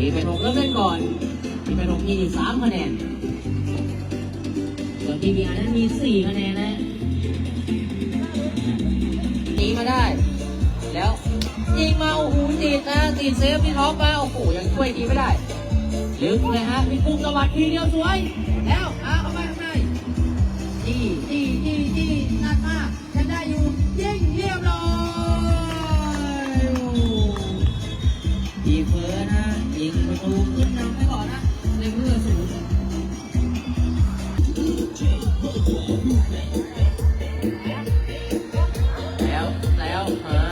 ทีเป็นหกเริ่มเล่นก่อนทีเป็นหกมีอยู่สามคะแนน ส่วนทีมีอานนั้นมีสี่คะแนนนะยิงมาได้ แล้วยิงมาโอ้โหติดนะติดเซฟที่ท็อปมาโอ้โหยังช่วยทีไม่ได้ ลึกเลยฮะมีปุ่มสวัสดทีเดียวสวย แล้ว แล้วแล้วอ่า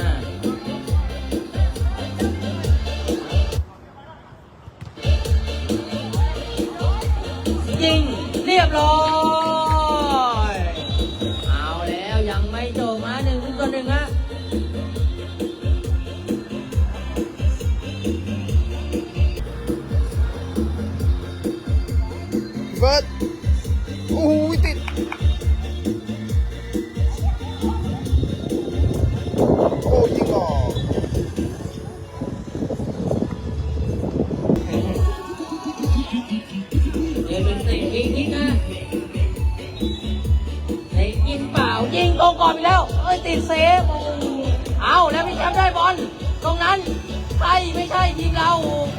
ยิงเรียบร้อยเอาแล้วยังไม่จบมาหนึ่งต่อหนึ่งฮะเฟิร์ โอ้โหติดโอ้ยิงออกเดินเป็นเตะยิงทิ้งนะเตะยิงเปล่ายิงตรงก่อนไปแล้ว เอ้ยติดเซฟเอาแล้วพี่แชมป์ได้บอลตรงนั้นใช่ไม่ใช่ทีมเราโอเค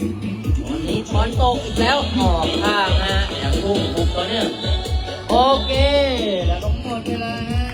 มาก่อนนะตอนนี้ช้อนตกอีกแล้วออกข้างฮะอย่างกุ้งบุกตัวเนี่ยโอเค แล้วก็หมดเวลาฮะ